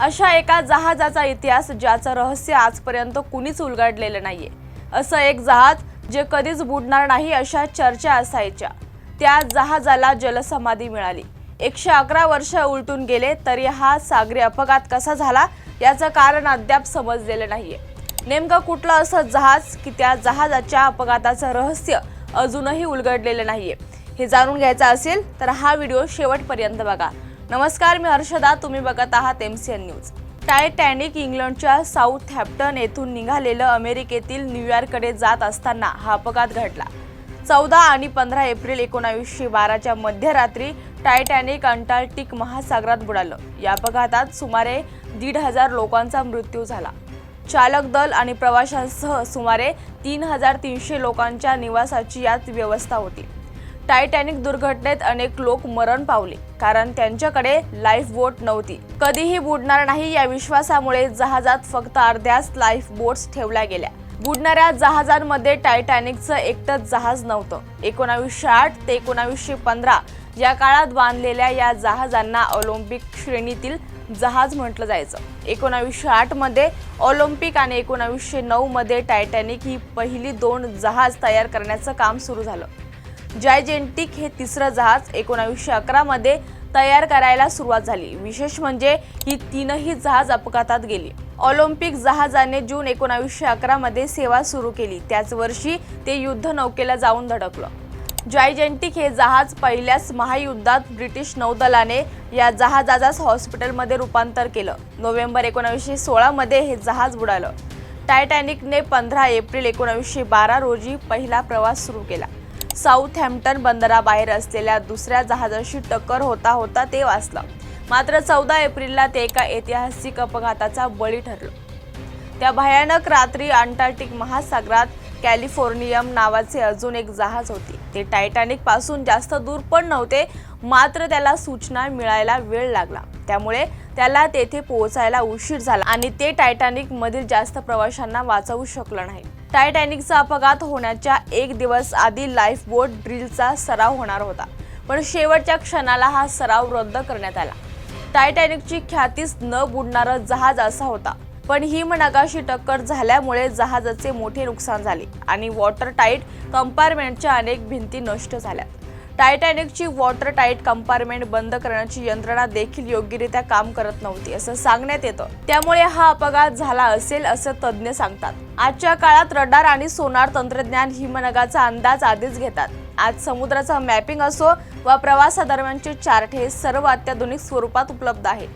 अशा एका जहाजाचा इतिहास ज्याचं रहस्य आजपर्यंत कुणीच उलगडलेलं नाहीये. असं एक जहाज जे कधीच बुडणार नाही अशा चर्चा असायच्या. त्या जहाजाला जलसमाधी मिळाली. एकशे अकरा वर्ष उलटून गेले तरी हा सागरी अपघात कसा झाला याचं कारण अद्याप समजलेलं नाहीये. नेमकं कुठलं असं जहाज की त्या जहाजाच्या अपघाताचं रहस्य अजूनही उलगडलेलं नाहीये? हे जाणून घ्यायचं असेल तर हा व्हिडिओ शेवटपर्यंत बघा. नमस्कार मी हर्षदा तुम्ही बघत आहात M C N news Titanic इंग्लंडच्या साऊथ हॅप्टन येथून निघालेलं अमेरिकेतील न्यूयॉर्ककडे जात असताना हा अपघात घडला. चौदा आणि पंधरा एप्रिल एकोणावीसशे बाराच्या मध्यरात्री टायटॅनिक अंटार्क्टिक महासागरात बुडालं. या अपघातात सुमारे दीड हजार लोकांचा मृत्यू झाला. चालक दल आणि प्रवाशांसह सुमारे तीन हजार तीनशे लोकांच्या निवासाची यात व्यवस्था होती. टायटॅनिक दुर्घटनेत अनेक लोक मरण पावले कारण त्यांच्याकडे लाईफ बोट नव्हती. कधीही बुडणार नाही या विश्वासामुळे जहाजात फक्त अर्ध्याच लाईफ बोट्स ठेवल्या गेल्या. बुडणाऱ्या जहाजांमध्ये टायटॅनिकचं एकटंच जहाज नव्हतं. एकोणावीसशे आठ ते एकोणावीसशे पंधरा या काळात बांधलेल्या या जहाजांना ऑलिम्पिक श्रेणीतील जहाज म्हटलं जायचं. एकोणावीसशे आठमध्ये ऑलिम्पिक आणि एकोणावीसशे नऊमध्ये टायटॅनिक ही पहिली दोन जहाज तयार करण्याचं काम सुरू झालं. जायजेंटिक हे तिसरं जहाज एकोणावीसशे अकरामध्ये तयार करायला सुरुवात झाली. विशेष म्हणजे ही तीनही जहाज अपघातात गेली. ऑलिम्पिक जहाजाने जून एकोणावीसशे अकरामध्ये सेवा सुरू केली. त्याच वर्षी ते युद्ध नौकेला जाऊन धडकलं. जायजेंटिक हे जहाज पहिल्याच महायुद्धात ब्रिटिश नौदलाने या जहाजाचाच हॉस्पिटलमध्ये रूपांतर केलं. नोव्हेंबर एकोणावीसशे सोळामध्ये हे जहाज बुडालं. टायटॅनिकने पंधरा एप्रिल एकोणावीसशे बारा रोजी पहिला प्रवास सुरू केला. साऊथहॅम्प्टन बंदराबाहेर असलेल्या दुसऱ्या जहाजाशी टक्कर होता होता ते वाचलं. मात्र चौदा एप्रिलला ते एका ऐतिहासिक अपघाताचा बळी ठरलं. त्या भयानक रात्री अंटार्क्टिक महासागरात कॅलिफोर्नियम नावाचे अजून एक जहाज होते. ते टायटॅनिकपासून जास्त दूर पण नव्हते मात्र त्याला सूचना मिळायला वेळ लागला. त्यामुळे त्याला तेथे पोहोचायला उशीर झाला आणि ते टायटॅनिक मधील जास्त प्रवाशांना वाचवू शकलं नाही. टायटॅनिकचा अपघात होण्याच्या एक दिवस आधी लाईफ बोट ड्रिलचा सराव होणार होता. पण शेवटच्या क्षणाला हा सराव रद्द करण्यात आला. टायटॅनिकची ख्यातीच न बुडणारं जहाज असा होता. पण हिमनगाशी टक्कर झाल्यामुळे जहाजाचे मोठे नुकसान झाले आणि वॉटर टाईट कंपार्टमेंटच्या अनेक भिंती नष्ट झाल्या टायटॅनिकची वॉटर टाईट कंपार्टमेंट बंद करण्याची यंत्रणा देखील योग्यरित्या काम करत नव्हती असं सांगण्यात येतं. त्यामुळे हा अपघात झाला असेल असं तज्ज्ञ सांगतात. आजच्या काळात रडार आणि सोनार तंत्रज्ञान हिमनगाचा अंदाज आधीच घेतात. आज समुद्राचा मॅपिंग असो वा प्रवासादरम्यानचे चार्ट हे सर्व अत्याधुनिक स्वरूपात उपलब्ध आहे.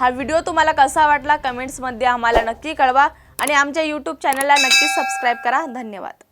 हा व्हिडिओ तुम्हाला कसा वाटला कमेंट्समध्ये आम्हाला नक्की कळवा आणि आमच्या यूट्यूब चॅनलला नक्की सबस्क्राईब करा. धन्यवाद.